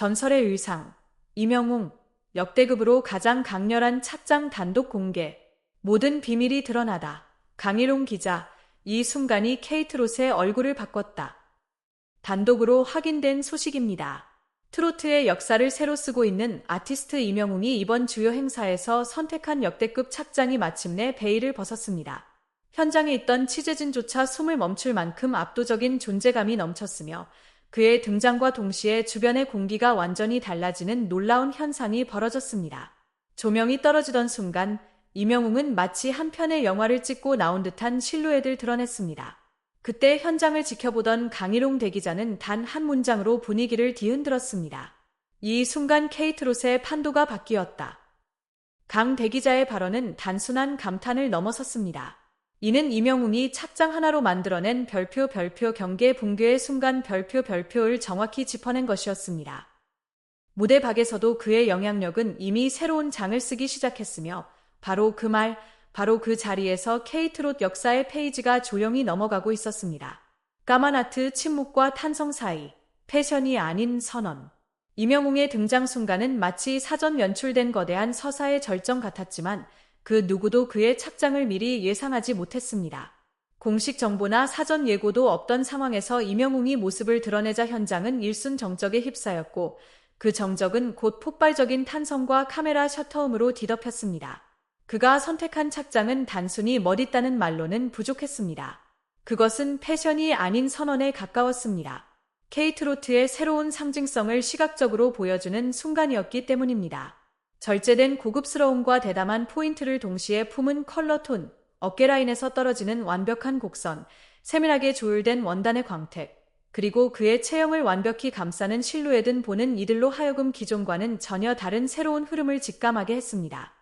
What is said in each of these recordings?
전설의 의상, 이명웅, 역대급으로 가장 강렬한 착장 단독 공개, 모든 비밀이 드러나다. 강일홍 기자, 이 순간이 케이트롯의 얼굴을 바꿨다. 단독으로 확인된 소식입니다. 트로트의 역사를 새로 쓰고 있는 아티스트 이명웅이 이번 주요 행사에서 선택한 역대급 착장이 마침내 베일을 벗었습니다. 현장에 있던 취재진조차 숨을 멈출 만큼 압도적인 존재감이 넘쳤으며 그의 등장과 동시에 주변의 공기가 완전히 달라지는 놀라운 현상이 벌어졌습니다. 조명이 떨어지던 순간 이명웅은 마치 한 편의 영화를 찍고 나온 듯한 실루엣을 드러냈습니다. 그때 현장을 지켜보던 강일홍 대기자는 단 한 문장으로 분위기를 뒤흔들었습니다. 이 순간 케이트롯의 판도가 바뀌었다. 강 대기자의 발언은 단순한 감탄을 넘어섰습니다. 이는 이명웅이 착장 하나로 만들어낸 별표 별표 경계 붕괴의 순간 별표 별표를 정확히 짚어낸 것이었습니다. 무대 밖에서도 그의 영향력은 이미 새로운 장을 쓰기 시작했으며 바로 그 말, 바로 그 자리에서 케이트롯 역사의 페이지가 조용히 넘어가고 있었습니다. 까만 아트 침묵과 탄성 사이, 패션이 아닌 선언. 이명웅의 등장 순간은 마치 사전 연출된 거대한 서사의 절정 같았지만 그 누구도 그의 착장을 미리 예상하지 못했습니다. 공식 정보나 사전 예고도 없던 상황에서 이명웅이 모습을 드러내자 현장은 일순 정적에 휩싸였고 그 정적은 곧 폭발적인 탄성과 카메라 셔터음으로 뒤덮였습니다. 그가 선택한 착장은 단순히 멋있다는 말로는 부족했습니다. 그것은 패션이 아닌 선언에 가까웠습니다. 케이트로트의 새로운 상징성을 시각적으로 보여주는 순간이었기 때문입니다. 절제된 고급스러움과 대담한 포인트를 동시에 품은 컬러 톤, 어깨 라인에서 떨어지는 완벽한 곡선, 세밀하게 조율된 원단의 광택, 그리고 그의 체형을 완벽히 감싸는 실루엣은 보는 이들로 하여금 기존과는 전혀 다른 새로운 흐름을 직감하게 했습니다.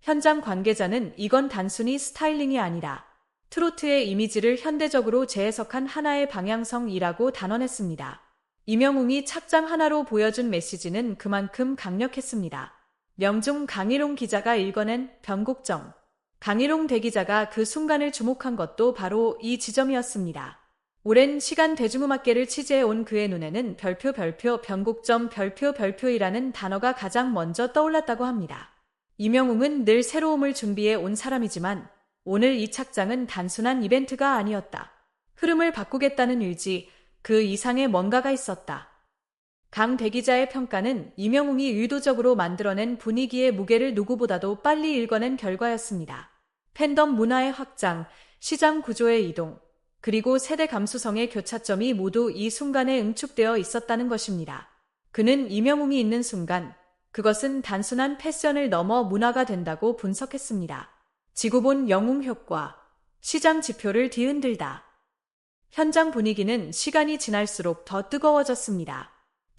현장 관계자는 이건 단순히 스타일링이 아니라 트로트의 이미지를 현대적으로 재해석한 하나의 방향성이라고 단언했습니다. 이명웅이 착장 하나로 보여준 메시지는 그만큼 강력했습니다. 명중 강일홍 기자가 읽어낸 변곡정. 강일홍 대기자가 그 순간을 주목한 것도 바로 이 지점이었습니다. 오랜 시간 대중음악계를 취재해온 그의 눈에는 별표 별표 변곡점 별표 별표이라는 단어가 가장 먼저 떠올랐다고 합니다. 이명웅은 늘 새로움을 준비해 온 사람이지만 오늘 이 착장은 단순한 이벤트가 아니었다. 흐름을 바꾸겠다는 의지, 그 이상의 뭔가가 있었다. 강 대기자의 평가는 이명웅이 의도적으로 만들어낸 분위기의 무게를 누구보다도 빨리 읽어낸 결과였습니다. 팬덤 문화의 확장, 시장 구조의 이동, 그리고 세대 감수성의 교차점이 모두 이 순간에 응축되어 있었다는 것입니다. 그는 이명웅이 있는 순간, 그것은 단순한 패션을 넘어 문화가 된다고 분석했습니다. 지구본 영웅 효과, 시장 지표를 뒤흔들다. 현장 분위기는 시간이 지날수록 더 뜨거워졌습니다.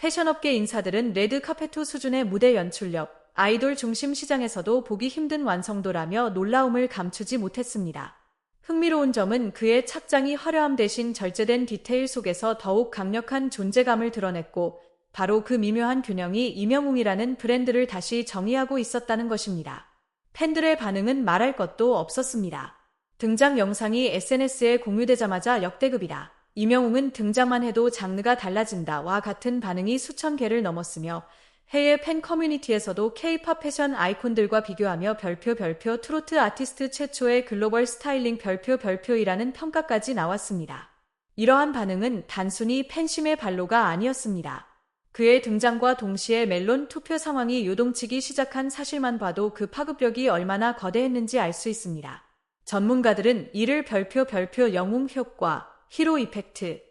패션업계 인사들은 레드카페트 수준의 무대 연출력, 아이돌 중심 시장에서도 보기 힘든 완성도라며 놀라움을 감추지 못했습니다. 흥미로운 점은 그의 착장이 화려함 대신 절제된 디테일 속에서 더욱 강력한 존재감을 드러냈고 바로 그 미묘한 균형이 이명웅이라는 브랜드를 다시 정의하고 있었다는 것입니다. 팬들의 반응은 말할 것도 없었습니다. 등장 영상이 SNS에 공유되자마자 역대급이다. 이명웅은 등장만 해도 장르가 달라진다와 같은 반응이 수천 개를 넘었으며 해외 팬 커뮤니티에서도 K-팝 패션 아이콘들과 비교하며 별표 별표 트로트 아티스트 최초의 글로벌 스타일링 별표 별표이라는 평가까지 나왔습니다. 이러한 반응은 단순히 팬심의 발로가 아니었습니다. 그의 등장과 동시에 멜론 투표 상황이 요동치기 시작한 사실만 봐도 그 파급력이 얼마나 거대했는지 알 수 있습니다. 전문가들은 이를 별표 별표 영웅 효과, 히로 이펙트,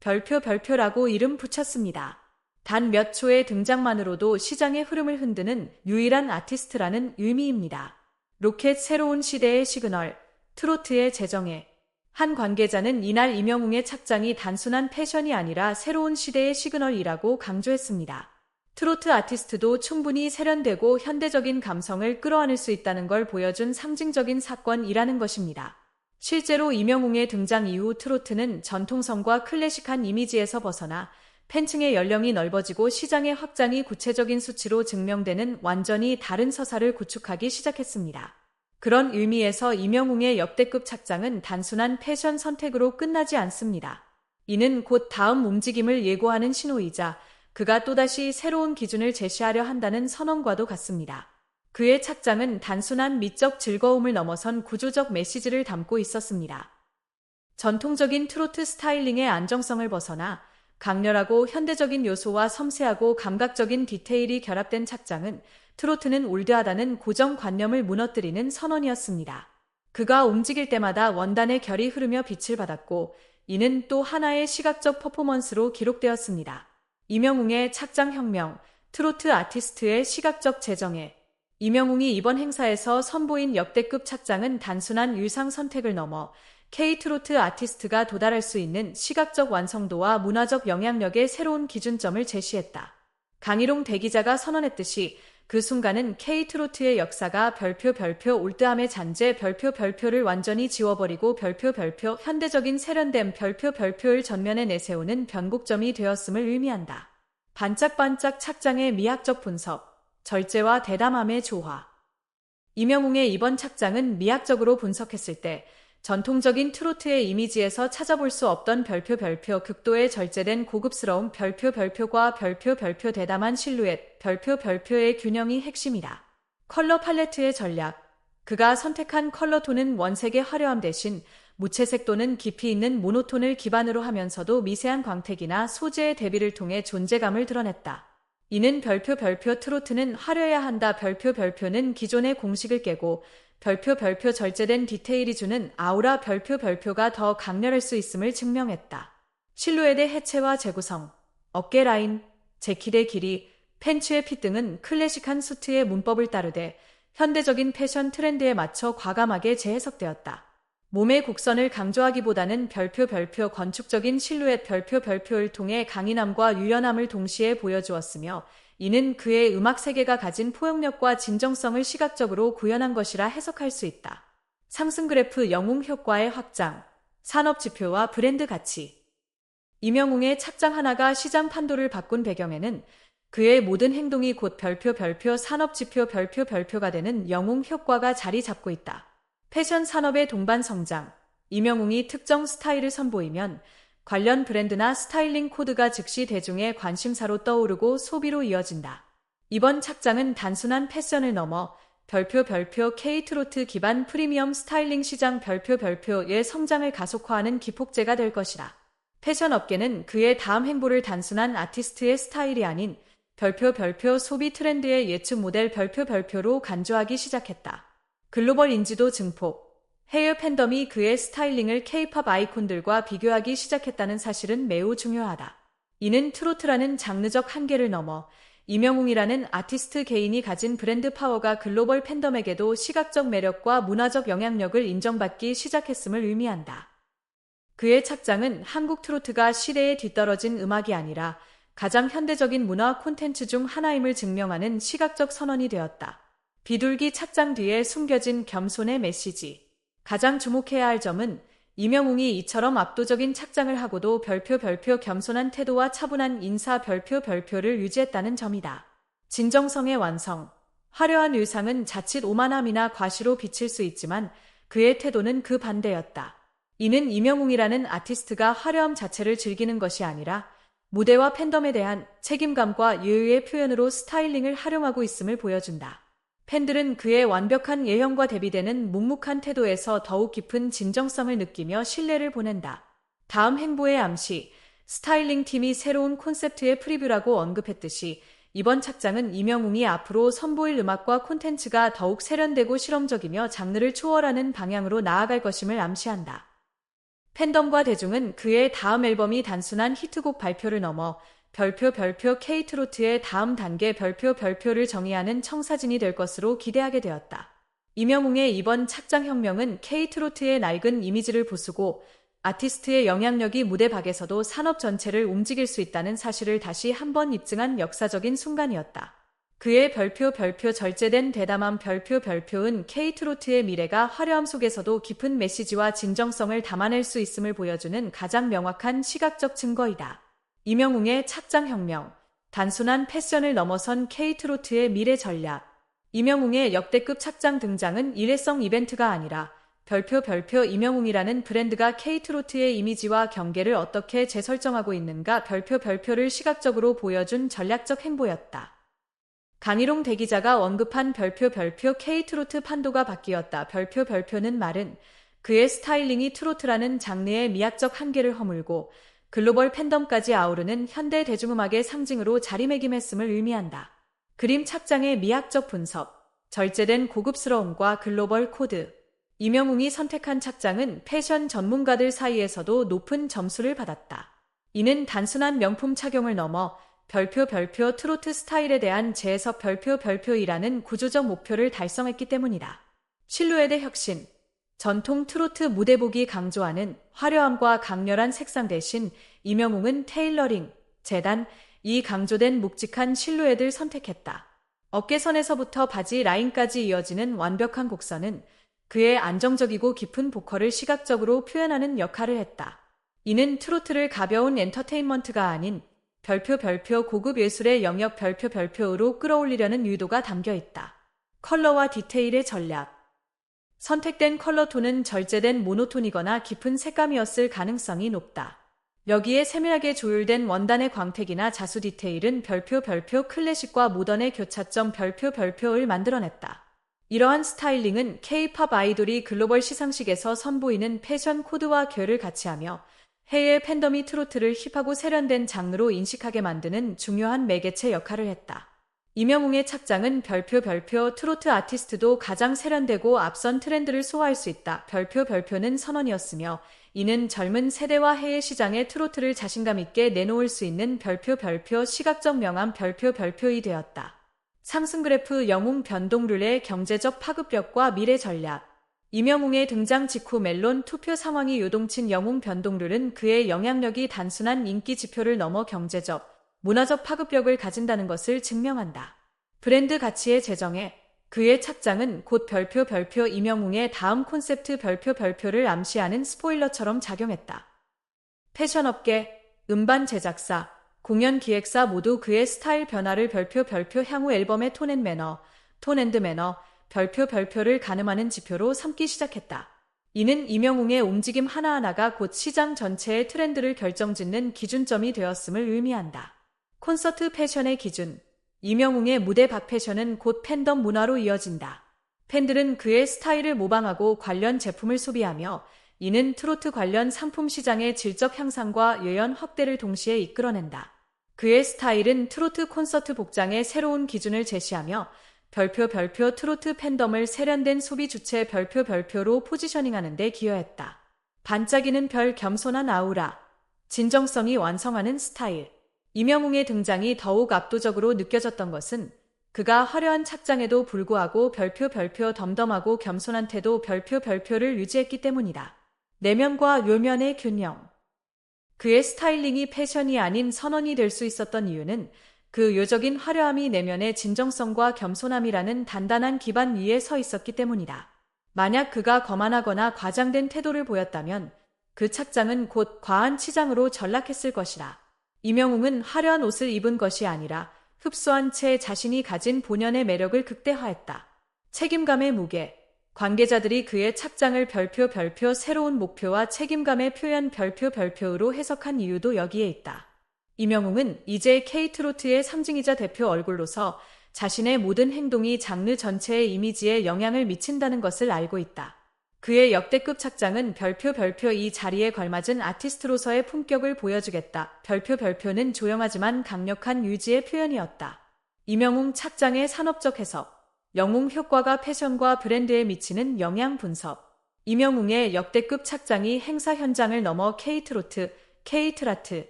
별표 별표라고 이름 붙였습니다. 단 몇 초의 등장만으로도 시장의 흐름을 흔드는 유일한 아티스트라는 의미입니다. 로켓 새로운 시대의 시그널, 트로트의 재정에 한 관계자는 이날 이명웅의 착장이 단순한 패션이 아니라 새로운 시대의 시그널이라고 강조했습니다. 트로트 아티스트도 충분히 세련되고 현대적인 감성을 끌어안을 수 있다는 걸 보여준 상징적인 사건이라는 것입니다. 실제로 이명웅의 등장 이후 트로트는 전통성과 클래식한 이미지에서 벗어나 팬층의 연령이 넓어지고 시장의 확장이 구체적인 수치로 증명되는 완전히 다른 서사를 구축하기 시작했습니다. 그런 의미에서 이명웅의 역대급 착장은 단순한 패션 선택으로 끝나지 않습니다. 이는 곧 다음 움직임을 예고하는 신호이자 그가 또다시 새로운 기준을 제시하려 한다는 선언과도 같습니다. 그의 착장은 단순한 미적 즐거움을 넘어선 구조적 메시지를 담고 있었습니다. 전통적인 트로트 스타일링의 안정성을 벗어나 강렬하고 현대적인 요소와 섬세하고 감각적인 디테일이 결합된 착장은 트로트는 올드하다는 고정관념을 무너뜨리는 선언이었습니다. 그가 움직일 때마다 원단의 결이 흐르며 빛을 받았고 이는 또 하나의 시각적 퍼포먼스로 기록되었습니다. 이명웅의 착장혁명, 트로트 아티스트의 시각적 재정에 이명웅이 이번 행사에서 선보인 역대급 착장은 단순한 유상 선택을 넘어 K-트로트 아티스트가 도달할 수 있는 시각적 완성도와 문화적 영향력의 새로운 기준점을 제시했다. 강희롱 대기자가 선언했듯이 그 순간은 K-트로트의 역사가 별표 별표 올드함의 잔재 별표 별표를 완전히 지워버리고 별표 별표 현대적인 세련됨 별표 별표를 전면에 내세우는 변곡점이 되었음을 의미한다. 반짝반짝 착장의 미학적 분석, 절제와 대담함의 조화. 이명웅의 이번 착장은 미학적으로 분석했을 때 전통적인 트로트의 이미지에서 찾아볼 수 없던 별표 별표 극도의 절제된 고급스러운 별표 별표과 별표 별표 대담한 실루엣 별표 별표의 균형이 핵심이다. 컬러 팔레트의 전략 그가 선택한 컬러 톤은 원색의 화려함 대신 무채색 또는 깊이 있는 모노톤을 기반으로 하면서도 미세한 광택이나 소재의 대비를 통해 존재감을 드러냈다. 이는 별표 별표 트로트는 화려해야 한다 별표 별표는 기존의 공식을 깨고 별표 별표 절제된 디테일이 주는 아우라 별표 별표가 더 강렬할 수 있음을 증명했다. 실루엣의 해체와 재구성, 어깨 라인, 재킷의 길이, 팬츠의 핏 등은 클래식한 수트의 문법을 따르되 현대적인 패션 트렌드에 맞춰 과감하게 재해석되었다. 몸의 곡선을 강조하기보다는 별표 별표 건축적인 실루엣 별표 별표를 통해 강인함과 유연함을 동시에 보여주었으며 이는 그의 음악 세계가 가진 포용력과 진정성을 시각적으로 구현한 것이라 해석할 수 있다. 상승 그래프 영웅 효과의 확장, 산업 지표와 브랜드 가치. 이명웅의 착장 하나가 시장 판도를 바꾼 배경에는 그의 모든 행동이 곧 별표 별표 산업 지표 별표 별표가 되는 영웅 효과가 자리 잡고 있다. 패션 산업의 동반 성장. 이명웅이 특정 스타일을 선보이면 관련 브랜드나 스타일링 코드가 즉시 대중의 관심사로 떠오르고 소비로 이어진다. 이번 착장은 단순한 패션을 넘어 별표 별표 K-트로트 기반 프리미엄 스타일링 시장 별표 별표의 성장을 가속화하는 기폭제가 될 것이다. 패션 업계는 그의 다음 행보를 단순한 아티스트의 스타일이 아닌 별표 별표 소비 트렌드의 예측 모델 별표 별표로 간주하기 시작했다. 글로벌 인지도 증폭, 헤어 팬덤이 그의 스타일링을 케이팝 아이콘들과 비교하기 시작했다는 사실은 매우 중요하다. 이는 트로트라는 장르적 한계를 넘어 이명웅이라는 아티스트 개인이 가진 브랜드 파워가 글로벌 팬덤에게도 시각적 매력과 문화적 영향력을 인정받기 시작했음을 의미한다. 그의 착장은 한국 트로트가 시대에 뒤떨어진 음악이 아니라 가장 현대적인 문화 콘텐츠 중 하나임을 증명하는 시각적 선언이 되었다. 비둘기 착장 뒤에 숨겨진 겸손의 메시지. 가장 주목해야 할 점은 이명웅이 이처럼 압도적인 착장을 하고도 별표 별표 겸손한 태도와 차분한 인사 별표 별표를 유지했다는 점이다. 진정성의 완성. 화려한 의상은 자칫 오만함이나 과시로 비칠 수 있지만 그의 태도는 그 반대였다. 이는 이명웅이라는 아티스트가 화려함 자체를 즐기는 것이 아니라 무대와 팬덤에 대한 책임감과 예의의 표현으로 스타일링을 활용하고 있음을 보여준다. 팬들은 그의 완벽한 예형과 대비되는 묵묵한 태도에서 더욱 깊은 진정성을 느끼며 신뢰를 보낸다. 다음 행보의 암시, 스타일링 팀이 새로운 콘셉트의 프리뷰라고 언급했듯이 이번 착장은 이명웅이 앞으로 선보일 음악과 콘텐츠가 더욱 세련되고 실험적이며 장르를 초월하는 방향으로 나아갈 것임을 암시한다. 팬덤과 대중은 그의 다음 앨범이 단순한 히트곡 발표를 넘어 별표 별표 K트로트의 다음 단계 별표 별표를 정의하는 청사진이 될 것으로 기대하게 되었다. 이명웅의 이번 착장혁명은 K트로트의 낡은 이미지를 부수고 아티스트의 영향력이 무대 밖에서도 산업 전체를 움직일 수 있다는 사실을 다시 한번 입증한 역사적인 순간이었다. 그의 별표 별표 절제된 대담한 별표 별표은 K트로트의 미래가 화려함 속에서도 깊은 메시지와 진정성을 담아낼 수 있음을 보여주는 가장 명확한 시각적 증거이다. 이명웅의 착장혁명, 단순한 패션을 넘어선 K트로트의 미래 전략. 이명웅의 역대급 착장 등장은 일회성 이벤트가 아니라 별표 별표 이명웅이라는 브랜드가 K트로트의 이미지와 경계를 어떻게 재설정하고 있는가 별표 별표를 시각적으로 보여준 전략적 행보였다. 강희롱 대기자가 언급한 별표 별표 K트로트 판도가 바뀌었다. 별표 별표는 말은 그의 스타일링이 트로트라는 장르의 미학적 한계를 허물고 글로벌 팬덤까지 아우르는 현대 대중음악의 상징으로 자리매김했음을 의미한다. 그림 착장의 미학적 분석, 절제된 고급스러움과 글로벌 코드. 이명웅이 선택한 착장은 패션 전문가들 사이에서도 높은 점수를 받았다. 이는 단순한 명품 착용을 넘어 별표 별표 트로트 스타일에 대한 재해석 별표 별표이라는 구조적 목표를 달성했기 때문이다. 실루엣의 혁신, 전통 트로트 무대복이 강조하는 화려함과 강렬한 색상 대신 이명웅은 테일러링, 재단, 이 강조된 묵직한 실루엣을 선택했다. 어깨선에서부터 바지 라인까지 이어지는 완벽한 곡선은 그의 안정적이고 깊은 보컬을 시각적으로 표현하는 역할을 했다. 이는 트로트를 가벼운 엔터테인먼트가 아닌 별표 별표 고급 예술의 영역 별표 별표로 끌어올리려는 유도가 담겨 있다. 컬러와 디테일의 전략. 선택된 컬러 톤은 절제된 모노톤이거나 깊은 색감이었을 가능성이 높다. 여기에 세밀하게 조율된 원단의 광택이나 자수 디테일은 별표 별표 클래식과 모던의 교차점 별표 별표를 만들어냈다. 이러한 스타일링은 K-팝 아이돌이 글로벌 시상식에서 선보이는 패션 코드와 결을 같이 하며 해외 팬덤이 트로트를 힙하고 세련된 장르로 인식하게 만드는 중요한 매개체 역할을 했다. 이명웅의 착장은 별표 별표 트로트 아티스트도 가장 세련되고 앞선 트렌드를 소화할 수 있다. 별표 별표는 선언이었으며 이는 젊은 세대와 해외 시장에 트로트를 자신감 있게 내놓을 수 있는 별표 별표 시각적 명암 별표 별표이 되었다. 상승 그래프 영웅 변동 룰의 경제적 파급력과 미래 전략 이명웅의 등장 직후 멜론 투표 상황이 요동친 영웅 변동 룰은 그의 영향력이 단순한 인기 지표를 넘어 경제적, 문화적 파급력을 가진다는 것을 증명한다. 브랜드 가치의 재정에 그의 착장은 곧 별표 별표 이명웅의 다음 콘셉트 별표 별표를 암시하는 스포일러처럼 작용했다. 패션업계, 음반 제작사, 공연 기획사 모두 그의 스타일 변화를 별표 별표 향후 앨범의 톤앤 매너, 톤앤드 매너, 별표 별표를 가늠하는 지표로 삼기 시작했다. 이는 이명웅의 움직임 하나하나가 곧 시장 전체의 트렌드를 결정짓는 기준점이 되었음을 의미한다. 콘서트 패션의 기준, 이명웅의 무대 박 패션은 곧 팬덤 문화로 이어진다. 팬들은 그의 스타일을 모방하고 관련 제품을 소비하며 이는 트로트 관련 상품 시장의 질적 향상과 예연 확대를 동시에 이끌어낸다. 그의 스타일은 트로트 콘서트 복장의 새로운 기준을 제시하며 별표 별표 트로트 팬덤을 세련된 소비 주체 별표 별표로 포지셔닝하는 데 기여했다. 반짝이는 별 겸손한 아우라, 진정성이 완성하는 스타일. 이명웅의 등장이 더욱 압도적으로 느껴졌던 것은 그가 화려한 착장에도 불구하고 별표 별표 덤덤하고 겸손한 태도 별표 별표를 유지했기 때문이다. 내면과 요면의 균형. 그의 스타일링이 패션이 아닌 선언이 될 수 있었던 이유는 그 요적인 화려함이 내면의 진정성과 겸손함이라는 단단한 기반 위에 서 있었기 때문이다. 만약 그가 거만하거나 과장된 태도를 보였다면 그 착장은 곧 과한 치장으로 전락했을 것이다. 이명웅은 화려한 옷을 입은 것이 아니라 흡수한 채 자신이 가진 본연의 매력을 극대화했다. 책임감의 무게. 관계자들이 그의 착장을 별표 별표 새로운 목표와 책임감의 표현 별표 별표로 해석한 이유도 여기에 있다. 이명웅은 이제 K트로트의 상징이자 대표 얼굴로서 자신의 모든 행동이 장르 전체의 이미지에 영향을 미친다는 것을 알고 있다. 그의 역대급 착장은 별표 별표 이 자리에 걸맞은 아티스트로서의 품격을 보여주겠다. 별표 별표는 조용하지만 강력한 유지의 표현이었다. 이명웅 착장의 산업적 해석, 영웅 효과가 패션과 브랜드에 미치는 영향 분석. 이명웅의 역대급 착장이 행사 현장을 넘어 K트로트, K트라트,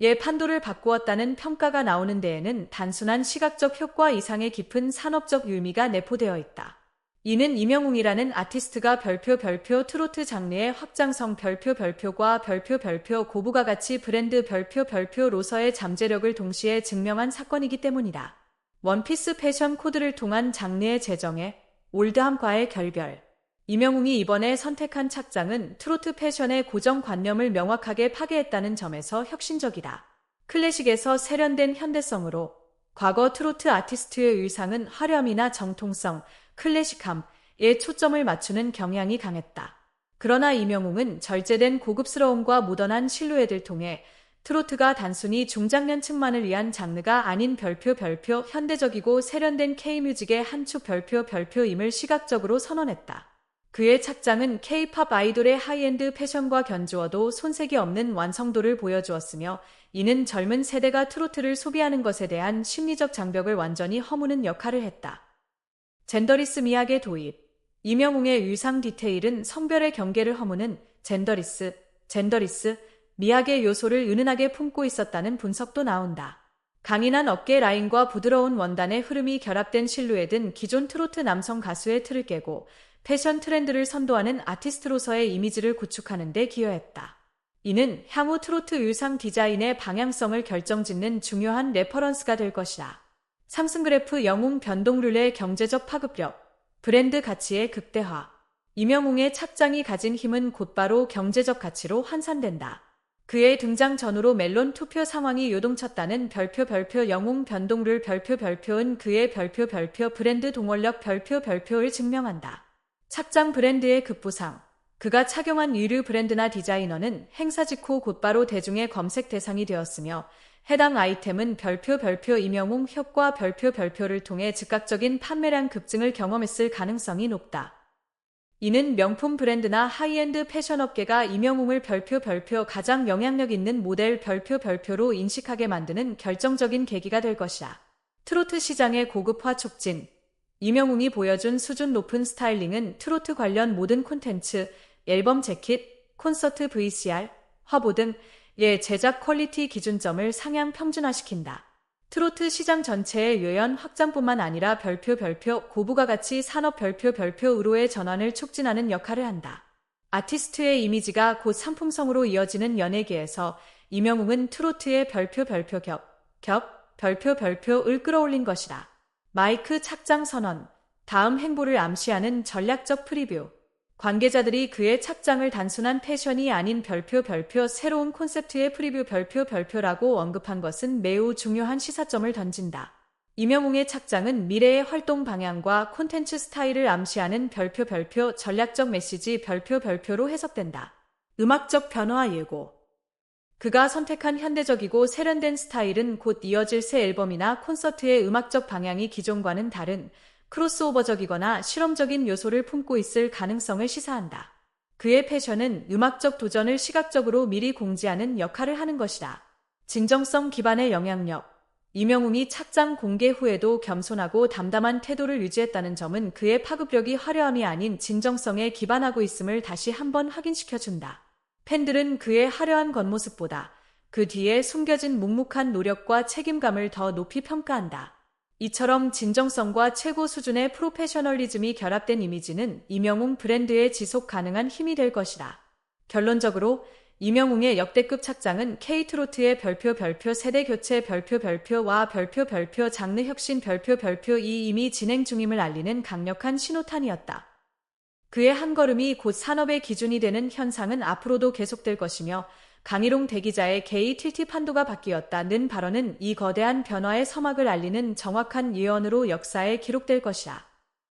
의 판도를 바꾸었다는 평가가 나오는 데에는 단순한 시각적 효과 이상의 깊은 산업적 의미가 내포되어 있다. 이는 이명웅이라는 아티스트가 별표 별표 트로트 장르의 확장성 별표 별표과 별표 별표 고부가 같이 브랜드 별표 별표로서의 잠재력을 동시에 증명한 사건이기 때문이다. 원피스 패션 코드를 통한 장르의 재정에 올드함과의 결별. 이명웅이 이번에 선택한 착장은 트로트 패션의 고정관념을 명확하게 파괴했다는 점에서 혁신적이다. 클래식에서 세련된 현대성으로 과거 트로트 아티스트의 의상은 화려함이나 정통성, 클래식함, 초점을 맞추는 경향이 강했다. 그러나 이명웅은 절제된 고급스러움과 모던한 실루엣을 통해 트로트가 단순히 중장년층만을 위한 장르가 아닌 별표 별표 현대적이고 세련된 K뮤직의 한 축 별표 별표임을 시각적으로 선언했다. 그의 착장은 K-팝 아이돌의 하이엔드 패션과 견주어도 손색이 없는 완성도를 보여주었으며 이는 젊은 세대가 트로트를 소비하는 것에 대한 심리적 장벽을 완전히 허무는 역할을 했다. 젠더리스 미학의 도입 이명웅의 의상 디테일은 성별의 경계를 허무는 젠더리스, 젠더리스, 미학의 요소를 은은하게 품고 있었다는 분석도 나온다. 강인한 어깨 라인과 부드러운 원단의 흐름이 결합된 실루엣은 기존 트로트 남성 가수의 틀을 깨고 패션 트렌드를 선도하는 아티스트로서의 이미지를 구축하는 데 기여했다. 이는 향후 트로트 의상 디자인의 방향성을 결정짓는 중요한 레퍼런스가 될 것이다. 삼승그래프 영웅 변동률의 경제적 파급력, 브랜드 가치의 극대화, 이명웅의 착장이 가진 힘은 곧바로 경제적 가치로 환산된다. 그의 등장 전후로 멜론 투표 상황이 요동쳤다는 별표 별표 영웅 변동률 별표 별표은 그의 별표 별표 브랜드 동원력 별표 별표를 증명한다. 착장 브랜드의 급부상 그가 착용한 유류 브랜드나 디자이너는 행사 직후 곧바로 대중의 검색 대상이 되었으며 해당 아이템은 별표 별표 임영웅 효과 별표 별표를 통해 즉각적인 판매량 급증을 경험했을 가능성이 높다. 이는 명품 브랜드나 하이엔드 패션 업계가 임영웅을 별표 별표 가장 영향력 있는 모델 별표 별표로 인식하게 만드는 결정적인 계기가 될 것이다. 트로트 시장의 고급화 촉진 임영웅이 보여준 수준 높은 스타일링은 트로트 관련 모든 콘텐츠, 앨범 재킷, 콘서트 VCR, 화보 등의 제작 퀄리티 기준점을 상향 평준화시킨다. 트로트 시장 전체의 요연 확장뿐만 아니라 별표 별표 고부가 가치 산업 별표 별표으로의 전환을 촉진하는 역할을 한다. 아티스트의 이미지가 곧 상품성으로 이어지는 연예계에서 이명웅은 트로트의 별표 별표 겹, 겹, 별표 별표을 끌어올린 것이다. 마이크 착장 선언, 다음 행보를 암시하는 전략적 프리뷰. 관계자들이 그의 착장을 단순한 패션이 아닌 별표 별표 새로운 콘셉트의 프리뷰 별표 별표라고 언급한 것은 매우 중요한 시사점을 던진다. 이명웅의 착장은 미래의 활동 방향과 콘텐츠 스타일을 암시하는 별표 별표 전략적 메시지 별표 별표로 해석된다. 음악적 변화 예고 그가 선택한 현대적이고 세련된 스타일은 곧 이어질 새 앨범이나 콘서트의 음악적 방향이 기존과는 다른 크로스오버적이거나 실험적인 요소를 품고 있을 가능성을 시사한다. 그의 패션은 음악적 도전을 시각적으로 미리 공지하는 역할을 하는 것이다. 진정성 기반의 영향력. 이명웅이 착장 공개 후에도 겸손하고 담담한 태도를 유지했다는 점은 그의 파급력이 화려함이 아닌 진정성에 기반하고 있음을 다시 한번 확인시켜준다. 팬들은 그의 화려한 겉모습보다 그 뒤에 숨겨진 묵묵한 노력과 책임감을 더 높이 평가한다. 이처럼 진정성과 최고 수준의 프로페셔널리즘이 결합된 이미지는 이명웅 브랜드의 지속 가능한 힘이 될 것이다. 결론적으로 이명웅의 역대급 착장은 K트로트의 별표 별표 세대 교체 별표 별표와 별표 별표 장르 혁신 별표 별표 이 이미 진행 중임을 알리는 강력한 신호탄이었다. 그의 한 걸음이 곧 산업의 기준이 되는 현상은 앞으로도 계속될 것이며 강희롱 대기자의 틸티 판도가 바뀌었다는 발언은 이 거대한 변화의 서막을 알리는 정확한 예언으로 역사에 기록될 것이다.